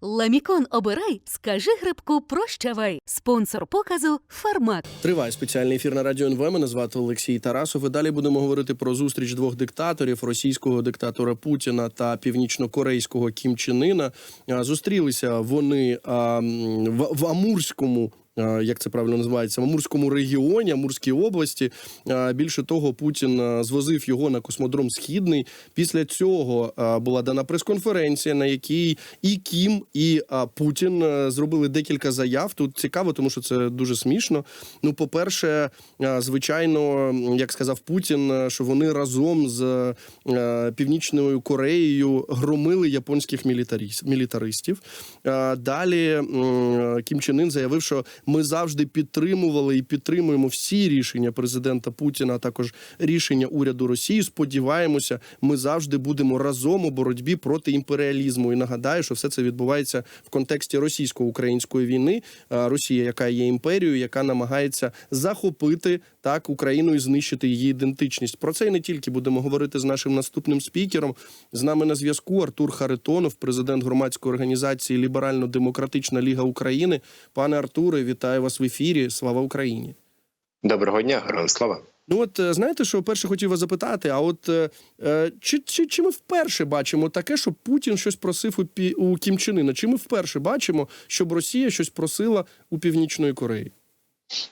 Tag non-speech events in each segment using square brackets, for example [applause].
Ламікон обирай, скажи грибку прощавай. Спонсор показу Фармак. Триває спеціальний ефір на радіо НВ. Мене звати Олексій Тарасов. І далі будемо говорити про зустріч двох диктаторів: російського диктатора Путіна та північно-корейського Кім Чен Ына. Зустрілися вони в Амурському. А, Як це правильно називається в Амурському регіоні, Амурській області. А, Більше того, Путін звозив його на космодром Східний. Після цього була дана прес-конференція, на якій і Кім, і Путін зробили декілька заяв. Тут цікаво, тому що це дуже смішно. Ну, по-перше, звичайно, як сказав Путін, що вони разом з Північною Кореєю громили японських мілітаристів. Далі Кім Чен Ын заявив, що ми завжди підтримували і підтримуємо всі рішення президента Путіна, а також рішення уряду Росії. Сподіваємося, ми завжди будемо разом у боротьбі проти імперіалізму. І нагадаю, що все це відбувається в контексті російсько-української війни. Росія, яка є імперією, яка намагається захопити так Україну і знищити її ідентичність. Про це і не тільки будемо говорити з нашим наступним спікером. З нами на зв'язку Артур Харитонов, президент громадської організації Ліберально-Демократична Ліга України. Пане Артуре, вітаю вас в ефірі. Слава Україні! Доброго дня, героям слава. Ну от е, знаєте, що перше хотів вас запитати: а от е, е, чи, чи, чи ми вперше бачимо таке, що Путін щось просив у, Пі- у Кім Чен Ына? Чи ми вперше бачимо, щоб Росія щось просила у Північної Кореї?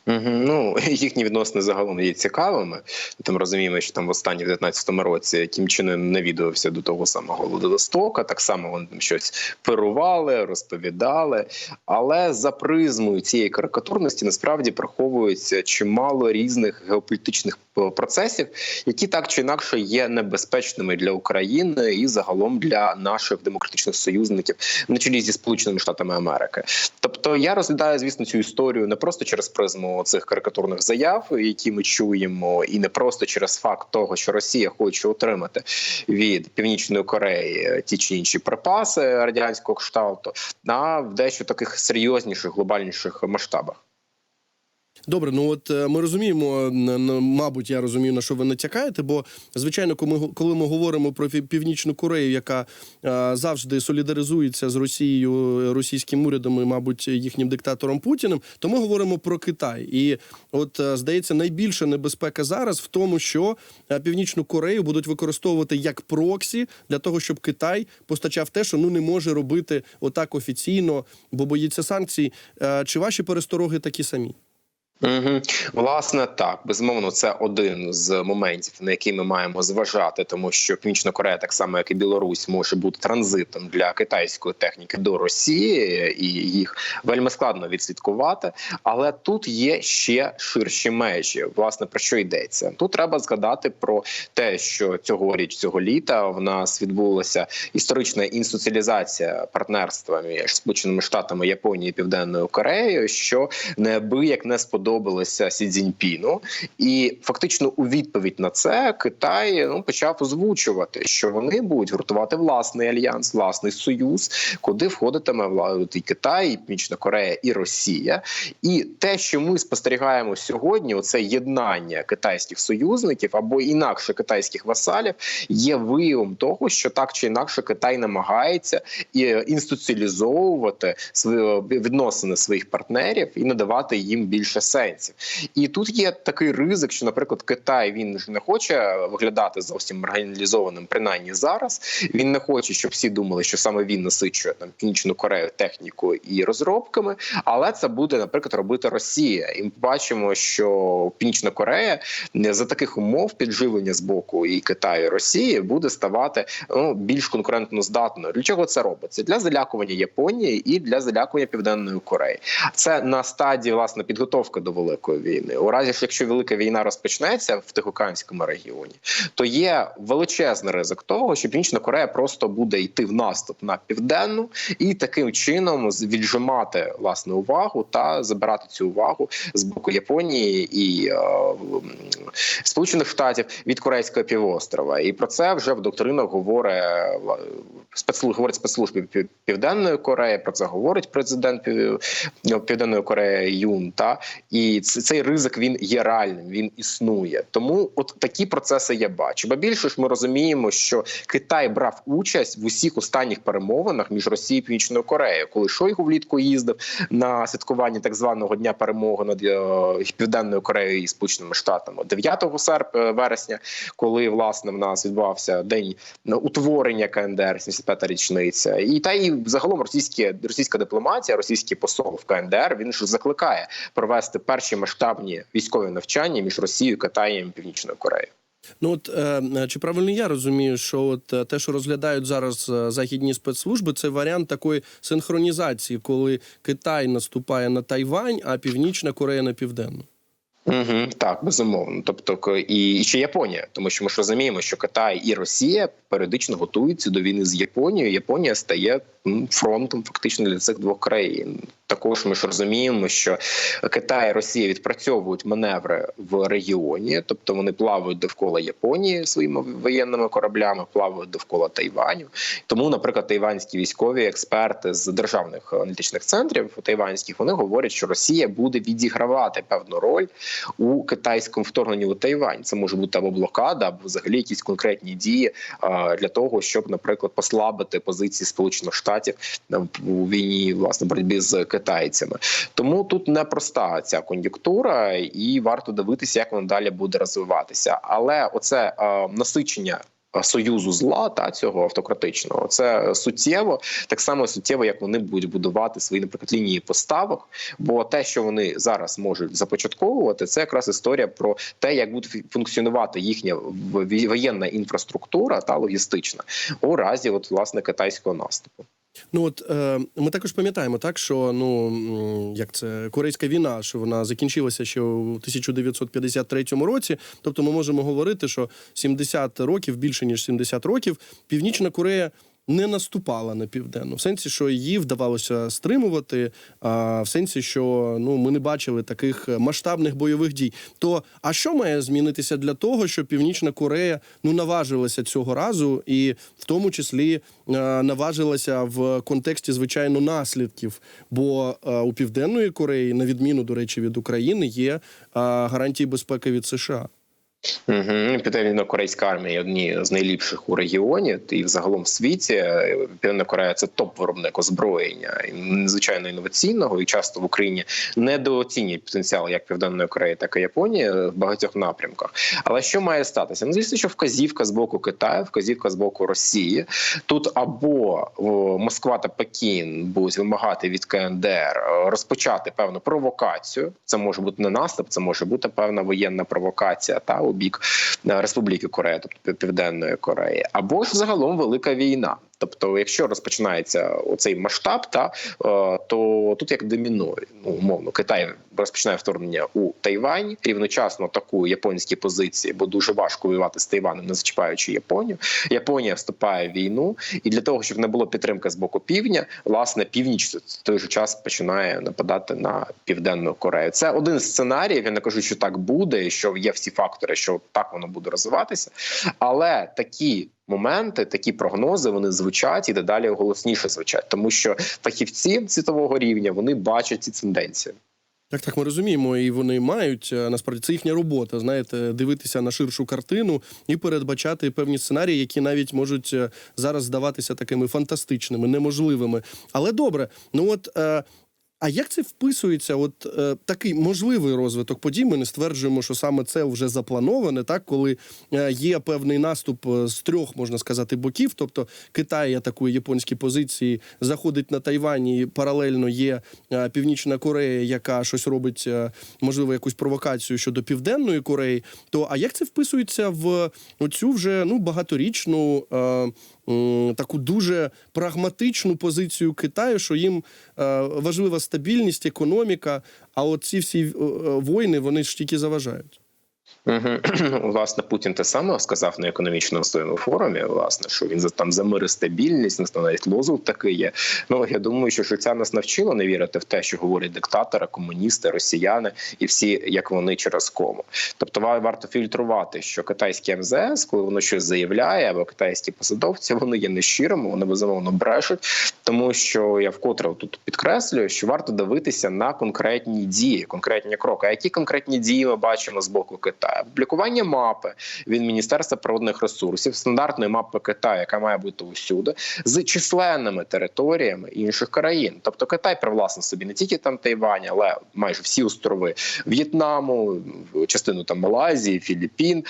Ну [laughs] їхні відносини загалом є цікавими. Там розуміємо, що там в останні в 19-му році Чен Ын навідувався до того самого Владивостока. Так само вони там щось перували, розповідали. Але за призмою цієї карикатурності насправді приховується чимало різних геополітичних процесів, які так чи інакше є небезпечними для України і загалом для наших демократичних союзників на чолі зі Сполученими Штатами Америки. Тобто я розглядаю, звісно, цю історію не просто через призму цих карикатурних заяв, які ми чуємо, і не просто через факт того, що Росія хоче отримати від Північної Кореї ті чи інші припаси радянського кшталту, а в дещо таких серйозніших глобальніших масштабах. Добре, ну от е, ми розуміємо, мабуть, я розумію, на що ви натякаєте, бо звичайно, коли ми, говоримо про Пів- Північну Корею, яка е, завжди солідаризується з Росією, е, російським урядом і, мабуть, їхнім диктатором Путіним, то ми говоримо про Китай. І от здається, найбільша небезпека зараз в тому, що Північну Корею будуть використовувати як проксі для того, щоб Китай постачав те, що ну не може робити отак офіційно, бо боїться санкцій. Чи ваші перестороги такі самі? Угу. Власне, так безумовно, це один з моментів, на який ми маємо зважати, тому що Північна Корея, так само як і Білорусь, може бути транзитом для китайської техніки до Росії, і їх вельми складно відслідкувати. Але тут є ще ширші межі. Власне про що йдеться? Тут треба згадати про те, що цьогоріч, цього літа, в нас відбулася історична інсоціалізація партнерства між Сполученими Штатами, Японією і Південною Кореєю, що неабияк не сподобалося Сі Цзіньпіну. і фактично у відповідь на це Китай ну почав озвучувати, що вони будуть гуртувати власний альянс, власний союз, куди входитиме і Китай, і Північна Корея, і Росія. І те, що ми спостерігаємо сьогодні, оце єднання китайських союзників або інакше китайських васалів, є виявом того, що так чи інакше Китай намагається і інституціалізовувати свої відносини своїх партнерів і надавати їм більше сенсів. І тут є такий ризик, що, наприклад, Китай він ж не хоче виглядати зовсім маргіналізованим, принаймні зараз. Він не хоче, щоб всі думали, що саме він насичує там північну Корею технікою і розробками, але це буде, наприклад, робити Росія. І ми бачимо, що Північна Корея не за таких умов підживлення з боку і Китаю і Росії буде ставати ну, більш конкурентно здатною. Для чого це робиться? Для залякування Японії і для залякування Південної Кореї. Це на стадії власне підготовки до великої війни. У разі якщо велика війна розпочнеться в Тихоокеанському регіоні, то є величезний ризик того, що Північна Корея просто буде йти в наступ на південну і таким чином віджимати власне увагу та забирати цю увагу з боку Японії і е, Сполучених Штатів від Корейського півострова. І про це вже в доктринах говорить е, говорить спецслужби Пів- Південної Кореї. Про це говорить президент Південної Кореї Юн. Та і цей ризик він є реальним, він існує. Тому от такі процеси я бачу. Ба більше ж ми розуміємо, що Китай брав участь в усіх останніх перемовинах між Росією і Північною Кореєю, коли Шойгу влітку їздив на святкування так званого дня перемоги над е, Південною Кореєю і Сполученими Штатами 9 серп... е, вересня, коли власне в нас відбувався день ну, утворення КНДР, 75-та річниця, і та і загалом російські російська дипломатія, російський посол в КНДР він ж закликає провести перші масштабні військові навчання між Росією, Китаєм і Північною Кореєю. Ну от е, чи правильно я розумію, що от е, те, що розглядають зараз е, західні спецслужби, це варіант такої синхронізації, коли Китай наступає на Тайвань, а Північна Корея на південну. Угу, так, безумовно. Тобто, і, і ще Японія, тому що ми ж розуміємо, що Китай і Росія періодично готуються до війни з Японією. Японія стає фронтом фактично для цих двох країн. Також ми ж розуміємо, що Китай і Росія відпрацьовують маневри в регіоні, тобто вони плавають довкола Японії своїми воєнними кораблями, плавають довкола Тайваню. Тому, наприклад, тайванські військові експерти з державних аналітичних центрів тайванських вони говорять, що Росія буде відігравати певну роль у китайському вторгненні у Тайвань. Це може бути або блокада, або взагалі якісь конкретні дії для того, щоб, наприклад, послабити позиції Сполучених Штатів у війні власне боротьбі з китайцями. Тому тут непроста ця кон'юнктура, і варто дивитися, як вона далі буде розвиватися. Але оце насичення. А, Союзу зла та цього автократичного це суттєво, так само суттєво, як вони будуть будувати свої, наприклад, лінії поставок. Бо те, що вони зараз можуть започатковувати, це якраз історія про те, як буде функціонувати їхня воєнна інфраструктура та логістична у разі, от власне китайського наступу. Ну от е, ми також пам'ятаємо, так що ну як це корейська війна, що вона закінчилася ще у 1953 році. Тобто, ми можемо говорити, що 70 років, більше ніж 70 років, Північна Корея. Не наступала на південну, в сенсі, що її вдавалося стримувати, а в сенсі, що ну ми не бачили таких масштабних бойових дій. То а що має змінитися для того, щоб Північна Корея ну наважилася цього разу, і в тому числі наважилася в контексті звичайно наслідків? Бо у Південної Кореї, на відміну до речі, від України, є гарантії безпеки від США. Угу. Південно-корейська армія одні з найліпших у регіоні і взагалом в світі. Південна Корея це топ-виробник озброєння надзвичайно інноваційного, і часто в Україні недооцінюють потенціал як Південної Кореї, так і Японії в багатьох напрямках. Але що має статися? Ну, звісно, що вказівка з боку Китаю, вказівка з боку Росії. Тут або Москва та Пекін будуть вимагати від КНДР е, розпочати певну провокацію. Це може бути не наступ, це може бути певна воєнна провокація та у бік е, Республіки Корея, тобто Південної Кореї, або ж загалом велика війна. Тобто, якщо розпочинається оцей масштаб, та е, то тут як доміно, ну умовно, Китай розпочинає вторгнення у Тайвань, рівночасно атакує японські позиції, бо дуже важко воювати з Тайванем, не зачіпаючи Японію. Японія вступає в війну, і для того, щоб не було підтримки з боку півдня, власне, північ в той же час починає нападати на південну Корею. Це один з сценаріїв. Я не кажу, що так буде, і що є всі фактори, що так воно буде розвиватися, але такі. Моменти, такі прогнози, вони звучать і дедалі голосніше звучать, тому що фахівці світового рівня вони бачать ці тенденції. Так, так, ми розуміємо, і вони мають е, насправді це їхня робота. Знаєте, дивитися на ширшу картину і передбачати певні сценарії, які навіть можуть е, зараз здаватися такими фантастичними, неможливими. Але добре, ну от. А як це вписується? От е, такий можливий розвиток подій? Ми не стверджуємо, що саме це вже заплановане, так коли е, є певний наступ е, з трьох, можна сказати, боків. Тобто Китай атакує японські позиції, заходить на Тайвань, і паралельно є е, Північна Корея, яка щось робить, можливо, якусь провокацію щодо Південної Кореї. То а як це вписується в оцю вже ну багаторічну? Е, Таку дуже прагматичну позицію Китаю, що їм е, важлива стабільність, економіка. А от ці всі е, е, війни вони ж тільки заважають. [clears throat] Власне, Путін те саме сказав на економічному своєму форумі. Власне, що він там за мир і стабільність, нас навіть лозунг такий є. Ну я думаю, що життя нас навчило не вірити в те, що говорять диктатори, комуністи, росіяни і всі, як вони через кому. Тобто, ва- варто фільтрувати, що китайське МЗС, коли воно щось заявляє, або китайські посадовці, вони є нещирими, вони безумовно брешуть, тому що я вкотре тут підкреслюю, що варто дивитися на конкретні дії, конкретні кроки. А які конкретні дії ми бачимо з боку Китаю? Публікування мапи від Міністерства природних ресурсів, стандартної мапи Китаю, яка має бути усюди, з численними територіями інших країн. Тобто Китай привласнив собі не тільки там Тайвань, але майже всі острови В'єтнаму, частину там Малайзії, Філіппін,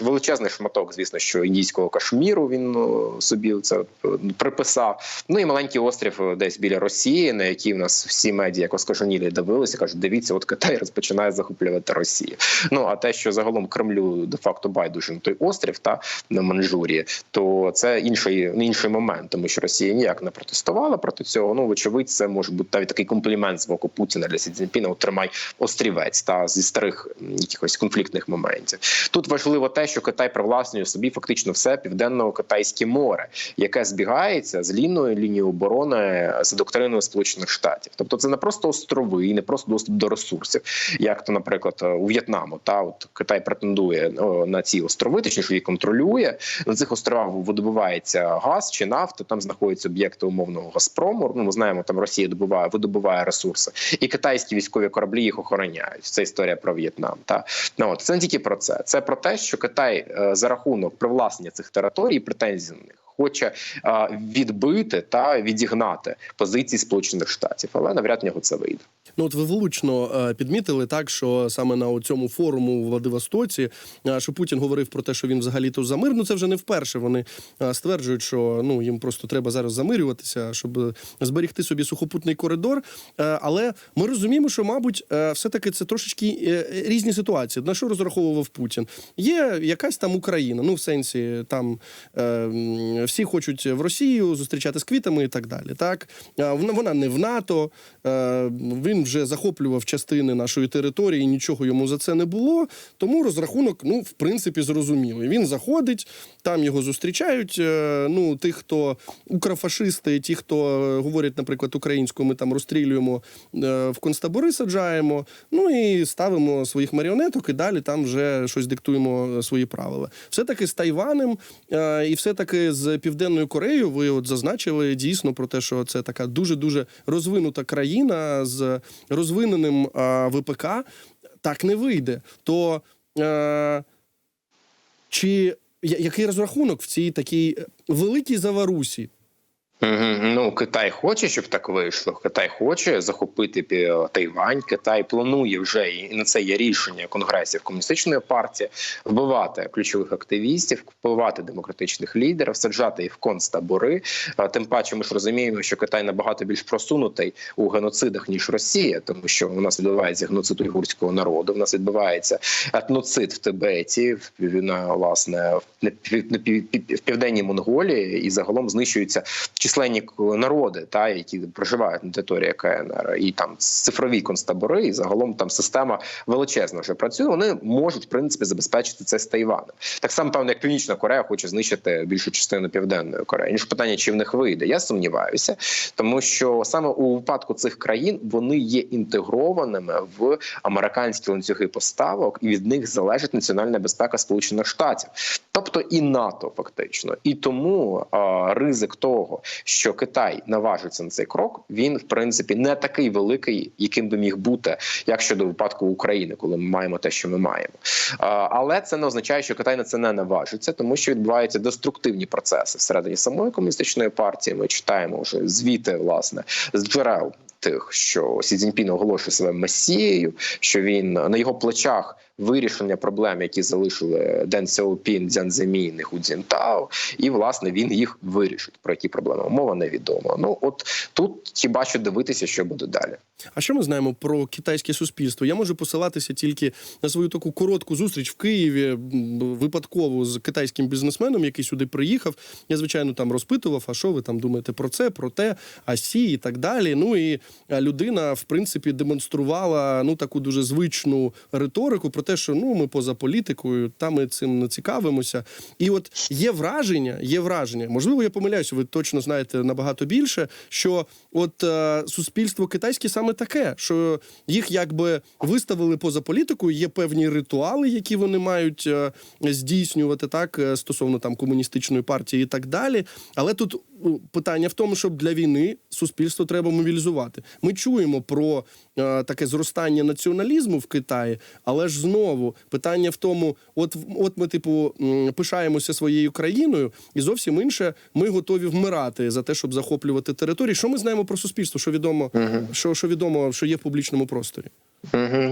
величезний шматок, звісно, що індійського Кашміру він собі це е, приписав. Ну і маленький острів е, десь біля Росії, на який в нас всі медіа як оскаженілі дивилися, кажуть, дивіться, от Китай [laughs] розпочинає захоплювати Росію. Ну а те, що загалом Кремлю де факто байдуже на той острів та на Манчжурії, то це інший інший момент, тому що Росія ніяк не протестувала проти цього. Ну вочевидь, це може бути навіть такий комплімент з боку Путіна для Сі Цзіньпіна, от острівець та зі старих якихось конфліктних моментів. Тут важливо те, що Китай привласнює собі фактично все південно-китайське море, яке збігається з ліною лінією оборони за доктриною Сполучених Штатів. Тобто, це не просто острови, і не просто доступ до ресурсів, як то, наприклад, у В'єтнаму. Та от Китай претендує на ці острови, точніше їх контролює. На цих островах видобувається газ чи нафта. Там знаходяться об'єкти умовного Газпрому. Ну, ми знаємо, там Росія добуває видобуває ресурси, і китайські військові кораблі їх охороняють. Це історія про В'єтнам. Та ну от це не тільки про це. Це про те, що Китай е, за рахунок привласнення цих територій претензій на них. Хоче відбити та відігнати позиції Сполучених Штатів, але навряд нього це вийде. Ну, от ви влучно е, підмітили так, що саме на цьому форуму у Владивостоці, е, що Путін говорив про те, що він взагалі то за мир. Ну це вже не вперше. Вони е, стверджують, що ну їм просто треба зараз замирюватися, щоб зберігти собі сухопутний коридор. Але ми розуміємо, що, мабуть, е, все-таки це трошечки різні ситуації. На що розраховував Путін? Є якась там Україна, ну в сенсі там всі хочуть в Росію зустрічати з квітами і так далі. Так вона не в НАТО. е, Він вже захоплював частини нашої території, нічого йому за це не було. Тому розрахунок, ну, в принципі, зрозумілий. Він заходить, там його зустрічають. е, Ну, тих, хто укрофашисти, ті, хто е, говорять, наприклад, українською, ми там розстрілюємо в концтабори, саджаємо. Ну і ставимо своїх маріонеток, і далі там вже щось диктуємо свої правила. Все таки з Тайванем і все таки з Південною Кореєю. Ви от зазначили дійсно про те, що це така дуже дуже розвинута країна з розвиненим а, ВПК. Так не вийде. То а, чи я- який розрахунок в цій такій е, великій заварусі? Ну Китай хоче, щоб так вийшло. Китай хоче захопити Тайвань. Китай планує вже і на це є рішення конгресів комуністичної партії вбивати ключових активістів, вбивати демократичних лідерів, саджати їх в концтабори. Тим паче, ми ж розуміємо, що Китай набагато більш просунутий у геноцидах ніж Росія, тому що у нас відбувається геноцид уйгурського народу. У нас відбувається етноцид в Тибеті, на власне в південній Монголії, і загалом знищуються численні народи, та які проживають на території КНР, і там цифрові концтабори, і загалом там система величезна вже працює. Вони можуть в принципі забезпечити це з Тайваном. Так само певно, як Північна Корея хоче знищити більшу частину південної Кореї. Інше питання, чи в них вийде? Я сумніваюся, тому що саме у випадку цих країн вони є інтегрованими в американські ланцюги поставок, і від них залежить національна безпека Сполучених Штатів, тобто і НАТО, фактично. І тому а, ризик того, що Китай наважиться на цей крок, він в принципі не такий великий, яким би міг бути, як щодо випадку України, коли ми маємо те, що ми маємо. Але це не означає, що Китай на це не наважиться, тому що відбуваються деструктивні процеси всередині самої комуністичної партії. Ми читаємо вже звіти власне з джерел. Тих, що Сі Цзіньпін оголошує себе месією, що він на його плечах вирішення проблем, які залишили Ден Сяопін, Дзян Земін і Ху і власне він їх вирішить. Про які проблеми мова невідома. Ну от тут хіба що дивитися, що буде далі. А що ми знаємо про китайське суспільство? Я можу посилатися тільки на свою таку коротку зустріч в Києві випадково з китайським бізнесменом, який сюди приїхав. Я звичайно там розпитував, а що ви там думаєте про це, про те, а сі і так далі. Ну і людина, в принципі, демонструвала ну таку дуже звичну риторику про те, те, що ну ми поза політикою, та ми цим не цікавимося. І от є враження, є враження, можливо, я помиляюся, ви точно знаєте набагато більше, що от е, суспільство китайське саме таке, що їх якби виставили поза політикою, є певні ритуали, які вони мають е, здійснювати так е, стосовно там комуністичної партії і так далі. Але тут питання в тому, щоб для війни суспільство треба мобілізувати. Ми чуємо про е, таке зростання націоналізму в Китаї, але ж знову питання в тому: от от ми, типу, пишаємося своєю країною, і зовсім інше, ми готові вмирати за те, щоб захоплювати території. Що ми знаємо про суспільство? Що відомо, що, що відомо, що є в публічному просторі?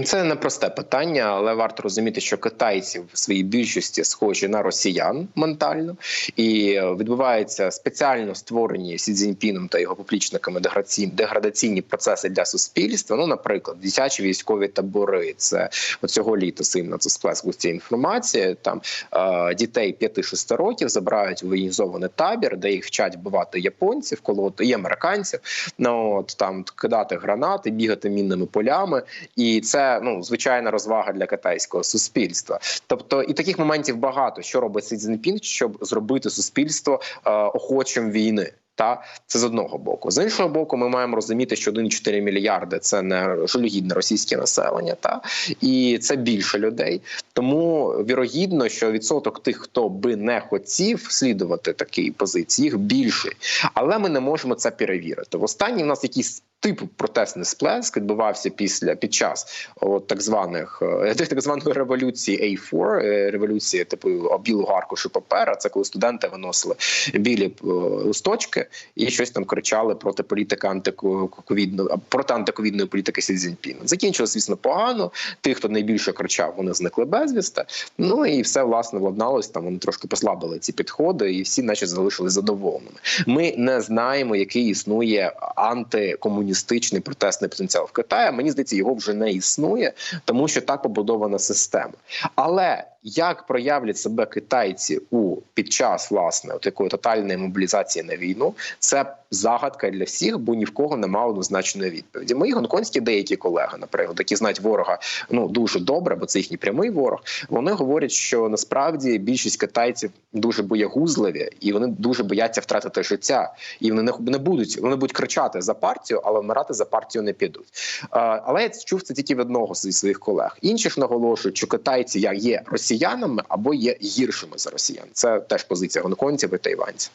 Це непросте питання, але варто розуміти, що китайці в своїй більшості схожі на росіян ментально, і е, відбуваються спеціально створені Сі Цзіньпіном та його поплічниками деградаційні процеси для суспільства. Ну, наприклад, дитячі військові табори. Це цього літа сильно це сплеск цієї інформації. Там е, дітей 5-6 років забирають в воєнізований табір, де їх вчать вбивати японців, колоти і американців. Ну от там кидати гранати, бігати мінними полями. І це ну звичайна розвага для китайського суспільства. Тобто, і таких моментів багато, що робить Сі Цзіньпін, щоб зробити суспільство е, охочим війни. Та це з одного боку. З іншого боку, ми маємо розуміти, що 1,4 мільярди це не жалюгідне російське населення, та і це більше людей. Тому вірогідно, що відсоток тих, хто би не хотів слідувати такій позиції, їх більший. Але ми не можемо це перевірити. В останній в нас якийсь типу протестний сплеск відбувався після під час от, так званих е, [laughs] так званої революції A4, е, революції типу білого аркушу папера. Це коли студенти виносили білі е, листочки і щось там кричали проти політики антиковідної проти антиковідної політики Сі Цзіньпіна. Закінчилось, звісно, погано. Тих, хто найбільше кричав, вони зникли безвісти. Ну і все власне владналось. Там вони трошки послабили ці підходи, і всі, наче, залишились задоволеними. Ми не знаємо, який існує антикомуністичний протестний потенціал в Китаї. Мені здається, його вже не існує, тому що так побудована система. Але як проявлять себе китайці у під час власне такої тотальної мобілізації на війну, це загадка для всіх, бо ні в кого немає однозначної відповіді. Мої гонконгські деякі колеги, наприклад, які знають ворога ну дуже добре, бо це їхній прямий ворог. Вони говорять, що насправді більшість китайців дуже боягузливі, і вони дуже бояться втратити життя, і вони не, будуть вони будуть кричати за партію, але вмирати за партію не підуть. Але я чув це тільки від одного зі своїх колег. Інші ж наголошують, що китайці як є росіянами або є гіршими за росіян. Це теж позиція гонконців і тайванців.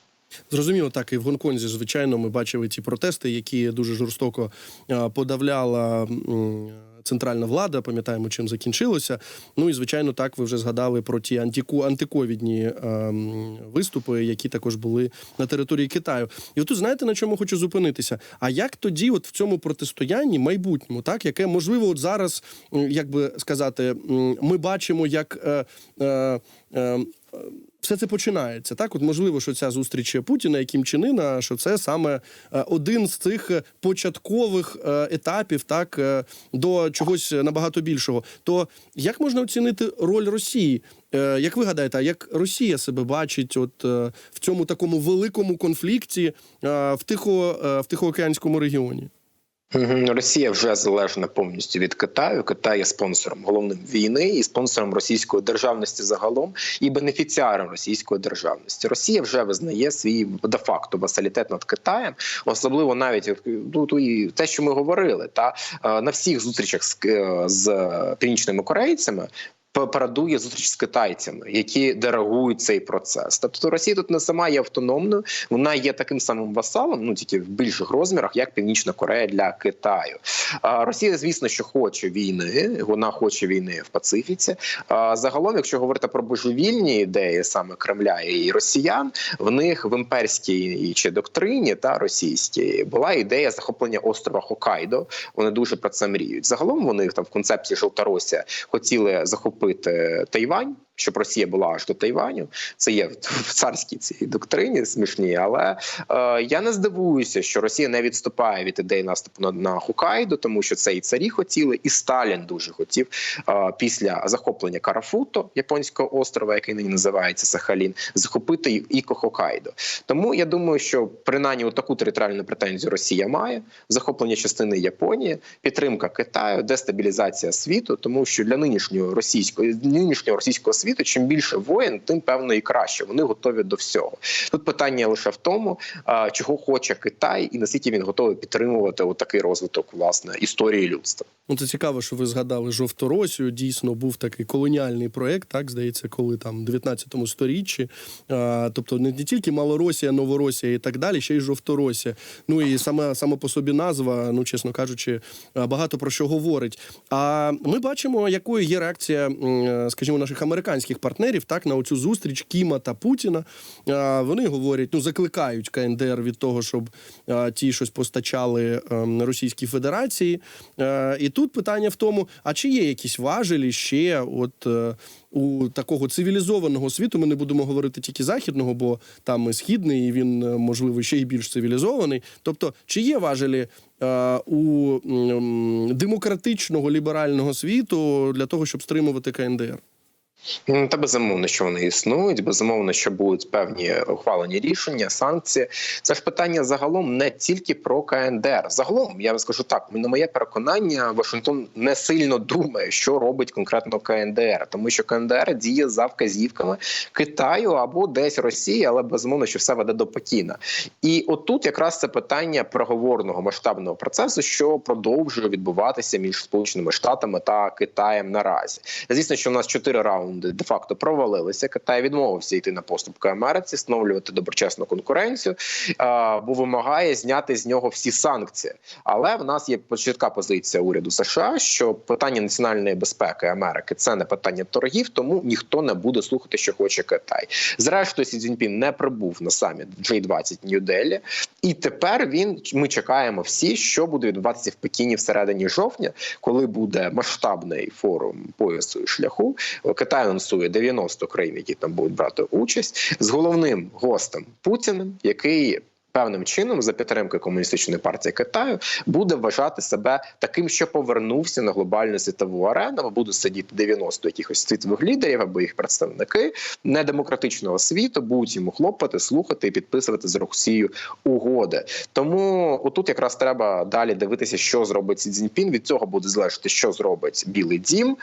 Зрозуміло, так і в Гонконзі, звичайно, ми бачили ті протести, які дуже жорстоко подавляла. Центральна влада, пам'ятаємо, чим закінчилося. Ну і звичайно, так ви вже згадали про ті антику антиковідні ем, виступи, які також були на території Китаю. І от тут знаєте на чому хочу зупинитися? А як тоді, от в цьому протистоянні майбутньому, так яке можливо, от зараз, як би сказати, ми бачимо, як е, е, е, все це починається. Так, от можливо, що ця зустріч Путіна і Чен що це саме е, один з цих е, початкових е, етапів, так до чогось набагато більшого. То як можна оцінити роль Росії? Як ви гадаєте, як Росія себе бачить, от в цьому такому великому конфлікті в тихо в Тихоокеанському регіоні? Мгм. Росія вже залежна повністю від Китаю. Китай є спонсором головним війни і спонсором російської державності загалом і бенефіціаром російської державності. Росія вже визнає свій де-факто васалітет над Китаєм, особливо навіть ну, і те, що ми говорили, та е, на всіх зустрічах з, е, з північними корейцями. Парадує зустріч з китайцями, які диригують цей процес. Тобто Росія тут не сама є автономною, вона є таким самим васалом, ну тільки в більших розмірах, як Північна Корея для Китаю. А Росія, звісно, що хоче війни, вона хоче війни в Пацифіці. А загалом, якщо говорити про божевільні ідеї саме Кремля і росіян, в них в імперській чи доктрині та російській була ідея захоплення острова Хокайдо. Вони дуже про це мріють. Загалом вони там в концепції Жовторосія хотіли захопити Тайвань. Щоб Росія була аж до Тайваню. Це є в царській цій доктрині смішній, але е, я не здивуюся, що Росія не відступає від ідеї наступу на, на Хокайдо, тому що це і царі хотіли, і Сталін дуже хотів е, після захоплення Карафуто, японського острова, який нині називається Сахалін, захопити і і Хокайдо. Тому я думаю, що принаймні таку територіальну претензію Росія має захоплення частини Японії, підтримка Китаю, дестабілізація світу, тому що для нинішнього російського нинішнього російського світу, чим більше воєн, тим певно і краще. Вони готові до всього. Тут питання лише в тому, чого хоче Китай, і наскільки він готовий підтримувати такий розвиток власне історії людства. Ну, це цікаво, що ви згадали Жовторосію. Дійсно, був такий колоніальний проект, так здається, коли там в 19 сторіччі. А, тобто не, тільки Малоросія, Новоросія і так далі, ще й Жовторосія. Ну і саме, саме по собі назва, ну чесно кажучи, багато про що говорить. А ми бачимо, якою є реакція, скажімо, наших американських партнерів так на оцю зустріч Кіма та Путіна. Вони говорять, ну закликають КНДР від того, щоб ті щось постачали ем, Російській Федерації. Е, І тут питання в тому: а чи є якісь важелі ще от е, у такого цивілізованого світу? Ми не будемо говорити тільки західного, бо там і східний, і він е, можливо ще й більш цивілізований. Тобто, чи є важелі у демократичного ліберального світу для того, щоб стримувати КНДР? Та безумовно, що вони існують. Безумовно, що будуть певні ухвалені рішення, санкції. Це ж питання загалом не тільки про КНДР. Загалом я вам скажу так: на моє переконання, Вашингтон не сильно думає, що робить конкретно КНДР, тому що КНДР діє за вказівками Китаю або десь Росії, але безумовно, що все веде до Пекіна. І отут якраз це питання переговорного масштабного процесу, що продовжує відбуватися між Сполученими Штатами та Китаєм наразі. Звісно, що у нас чотири раунди де-факто провалилися. Китай відмовився йти на поступки Америці, встановлювати доброчесну конкуренцію, бо вимагає зняти з нього всі санкції. Але в нас є чітка позиція уряду США, що питання національної безпеки Америки це не питання торгів, тому ніхто не буде слухати, що хоче Китай. Зрештою, Сі Цзіньпін не прибув на саміт G20 Нью-Делі, і тепер він ми чекаємо всі, що буде відбуватися в Пекіні всередині жовтня, коли буде масштабний форум поясу і шляху. Китай анонсує 90 країн, які там будуть брати участь з головним гостем Путіним, який. Певним чином, за підтримки комуністичної партії Китаю, буде вважати себе таким, що повернувся на глобальну світову арену. або Будуть сидіти 90 якихось світових лідерів або їх представники недемократичного світу, будуть йому хлопати, слухати і підписувати з Росією угоди. Тому отут якраз треба далі дивитися, що зробить Сі Цзіньпін. Від цього буде залежати, що зробить Білий Дім,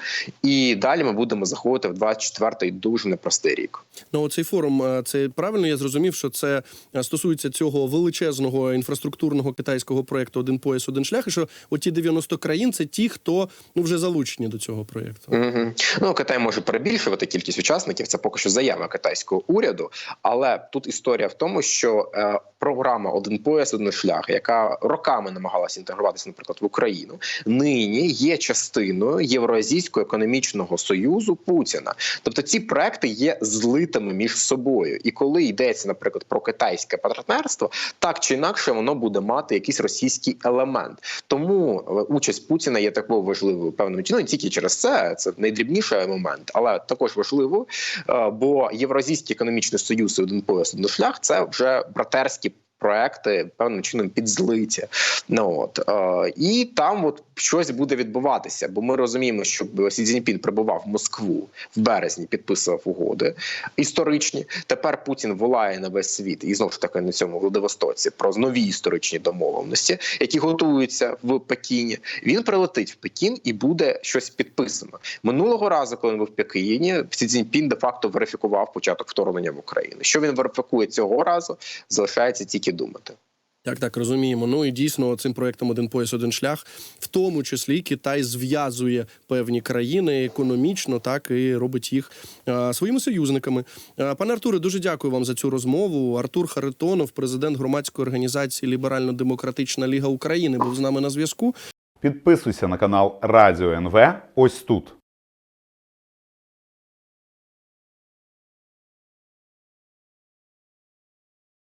і далі ми будемо заходити в 24-й дуже непростий рік. Ну, цей форум, е, це правильно я зрозумів, що це е, стосується цього величезного інфраструктурного китайського проєкту Один пояс, один шлях. І що оті 90 країн це ті, хто ну вже залучені до цього проєкту. Угу. Ну Китай може перебільшувати кількість учасників. Це поки що заява китайського уряду. Але тут історія в тому, що е, програма Один пояс, один шлях, яка роками намагалася інтегруватися, наприклад, в Україну, нині є частиною Євроазійського економічного союзу Путіна. Тобто ці проекти є злитими між собою. І коли йдеться, наприклад, про китайське партнерство, так чи інакше воно буде мати якийсь російський елемент. Тому е, участь Путіна є такою важливою певним чином, тільки через це, це найдрібніший момент, але також важливо, е, бо Євразійський економічний союз і один пояс, один шлях це вже братерські. Проекти певним чином підзлиті. Ну от е, і там от щось буде відбуватися, бо ми розуміємо, що Сі Цзіньпін прибував в Москву в березні, підписував угоди історичні. Тепер Путін волає на весь світ і знову ж таки на цьому Владивостоці про нові історичні домовленості, які готуються в Пекіні. Він прилетить в Пекін і буде щось підписано минулого разу, коли він був в Пекіні. Сі Цзіньпін де-факто верифікував початок вторгнення в Україну. Що він верифікує цього разу, залишається тільки думати. Так, так, розуміємо. Ну і дійсно цим проектом один пояс, один шлях, в тому числі Китай зв'язує певні країни економічно, так і робить їх а, своїми союзниками. А, пане Артуре, дуже дякую вам за цю розмову. Артур Харитонов, президент громадської організації Ліберально-Демократична Ліга України, був з нами на зв'язку. Підписуйся на канал Радіо НВ ось тут.